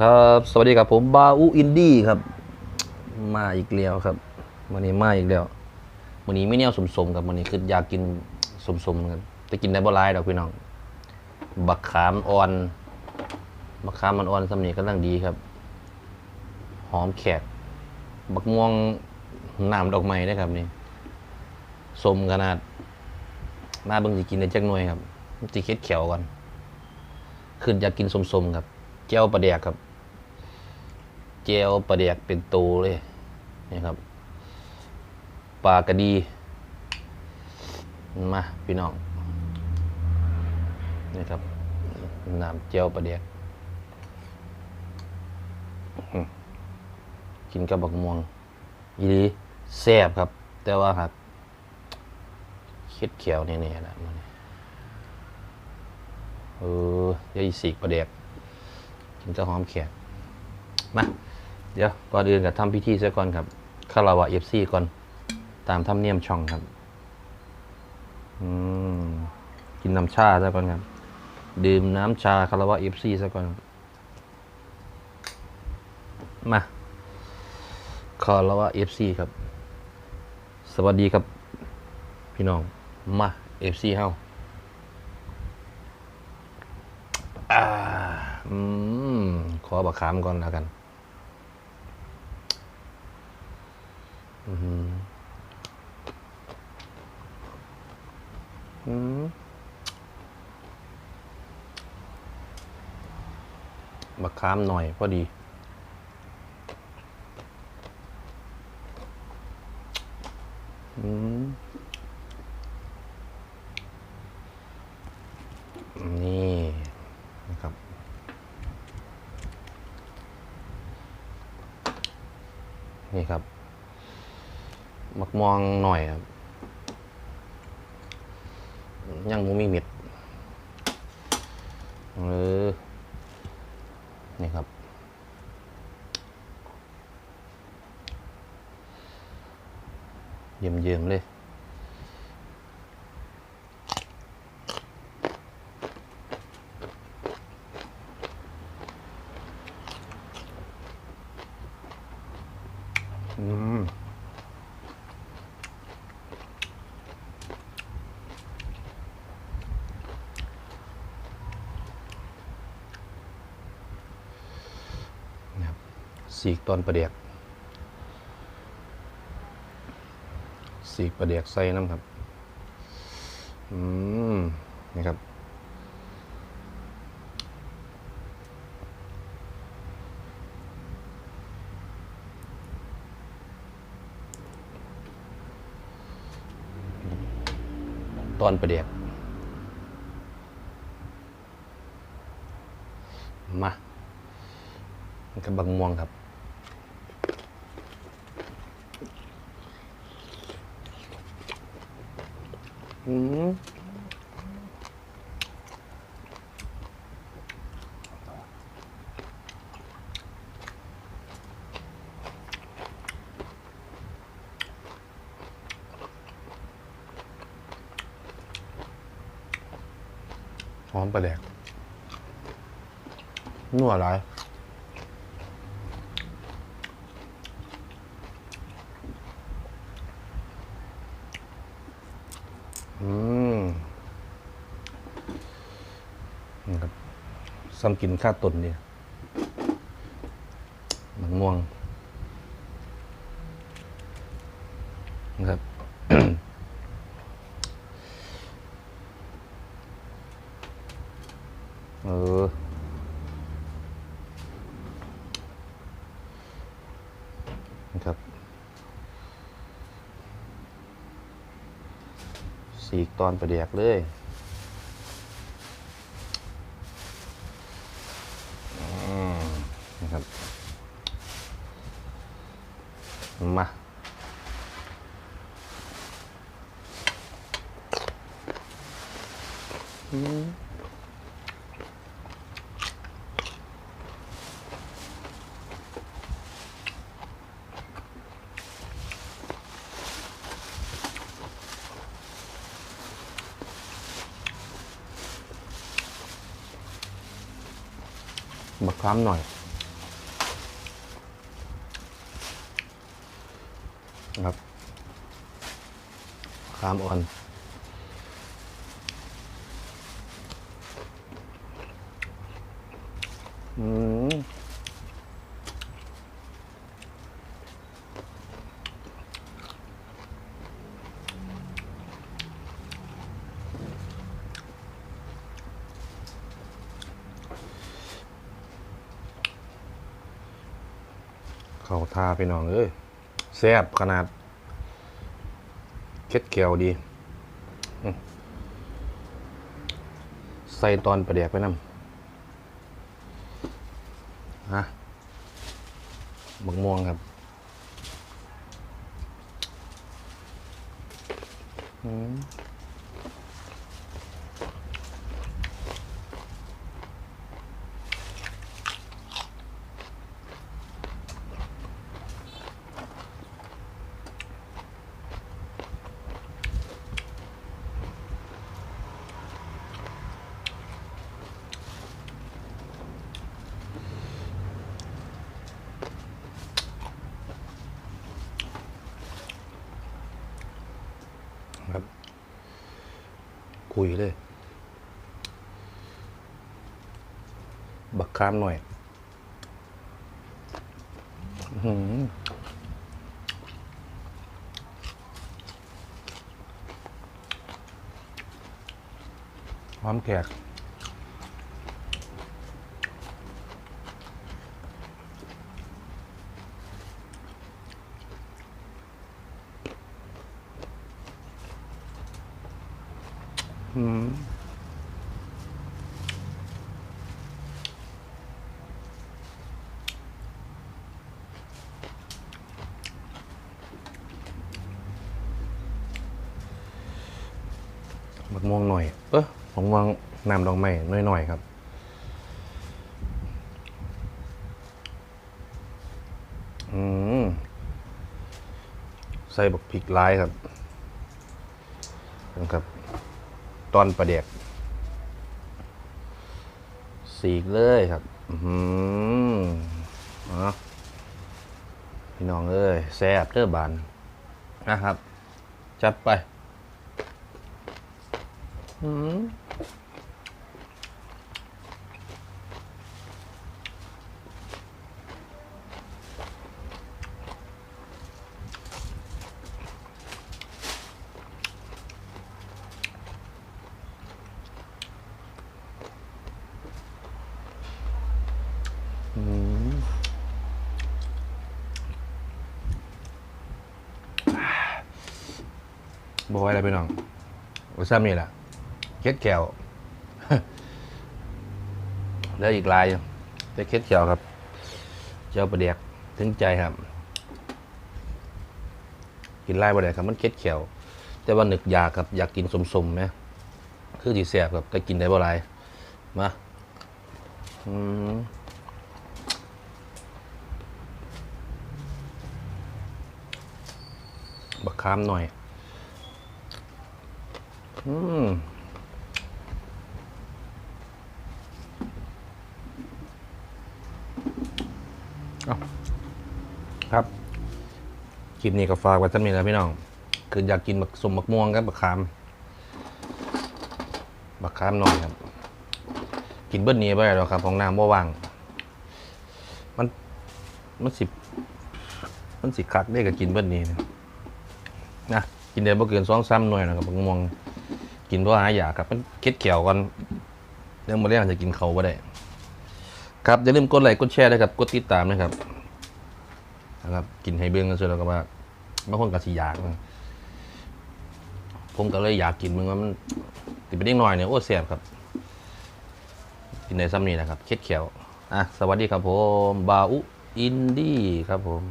ครับสวัสดีครับผมบาอูอินดี้ครับ มาอีกแล้วครับวันนี้มาอีกแล้ววันนี้ไม่แนวสมๆครับวันนี้คืออยากกินสมๆครับแต่กินได้บ่หลายดอกพี่น้องบักขามอ่อนบักขามมันอ่อนสำเนียงกำลังดีครับ หอมแขก บักม่วงน้ำดอกไม้นะครับนี่สมขนาด มาเบิ่งสิกินได้จักหน่วยครับสิเค็ดเขียวก่อนขึ้นอยากกินสมๆครับเจียวปลาแดกครับ เจียวปลาแดกเป็นตูเลยนี่ครับปลากระดี มาพี่น้องนี่ครับน้ำเจียวปลาแดกกินกับบักม่วงอีดีแซ่บครับ แต่ว่าหักเค็ดเขียวแน่ๆแหละมันเออยายสีกประเดกกินจะหอมแขกมา เดี๋ยวก่อนอื่นกับทำพิธีซะก่อนครับคาราวะเอฟซีก่อน ตามธรรมเนียมช่องครับ อืม กินน้ำชาซะก่อนครับ ดื่มน้ำชาคาราวะเอฟซีซะก่อนมาคาราวะเอฟซีครับ สวัสดีครับ พี่น้อง มาเอฟซีเฮาอ่า อืม ขอบักขามก่อนแล้วกัน อืมบักขามหน่อยพอดี อืม นี่นะครับ นี่ครับ มักมองหน่อยครับ ยังมูมีเม็ดเออนี่ครับ เยี่ยมเยี่ยมๆเลย อืม นะครับ สีกตอนประเดียกสีกประเดียกใส่น้ำครับ อืมนี่ครับตอนประเดียกมากับบางม่วงครับ อืมหอมปลาแดกนัวหลาย อืมนี่ครับซ้ำกินข้าตนเนี่ยมันม่วงนะครับ เออ นะครับ สีกตอนประเดียกเลยนะครับ มาอืม บัคล้ำหน่อยนะครับคล้ำอ่อนอืม เขาทาไปน้องเอ้ยแซ่บขนาดเค็ดเขียวดี ใส่ตอนประเดียกไปน้ำฮะบักม่วงครับอืม ครับ คุยเลย บักคามหน่อยหืมหอมแขก อืมบักม่วงหน่อย เออผมวางน้ำดอกไม้หน่อยๆครับอืมใส่บักพริกลายครับนะครับ ตอนประเด็กสีกเลยครับ อืมอะพี่น้องเอ้ยแซ่บเด้อบานนะครับ จัดไป อืมอืม บอกไว้อะไรพี่น้องโอ้ซ้ำนี่แหละเค็ดแก้วแล้วอีกลายอยู่แต่เค็ดแก้วครับ เจ้าประเดียกถึงใจครับ กินไล่บ่ได้ครับ มันเค็ดแขวแต่ว่าหนึกอยากครับ อยากกินสมๆไหมคือสีแสบครับแต่กินได้บ่ไรมาอืมบักคามหน่อย อืมเอาครับ คลิปนี้ก็ฝากไว้ท่านนี้แล้วพี่น้อง คืออยากกินบักสมบักม่วงกับบักขาม บักขามหน่อยครับ กินเบิ้ลนี้ไปหรอกครับของน้ำว่าวาง มันมันสิมันสิคักได้กับกินเบิ้ลนี้นะนะกินได้บ่เกินสองซ้ำหน่วยนะครับบักม่วง กินเพราะหาอยากครับมันค็ดเขียวกันเรื่องมาเรื่องจะกินเขาบ่ได้ ครับอย่าลืมกดไลค์กดแชร์นะครับกดติดตามนะครับนะครับกินให้เบื้องกันสุดแล้วก็ว่าบางคนก็สิอยากนะผมก็เลยอยากกินมึงว่ามันติดไปนิดหน่อยเนี่ยโอ้แสบครับ กินในซ้ำนี้นะครับเคล็ดเขียวอะสวัสดีครับผมบาอุอินดี้ครับผม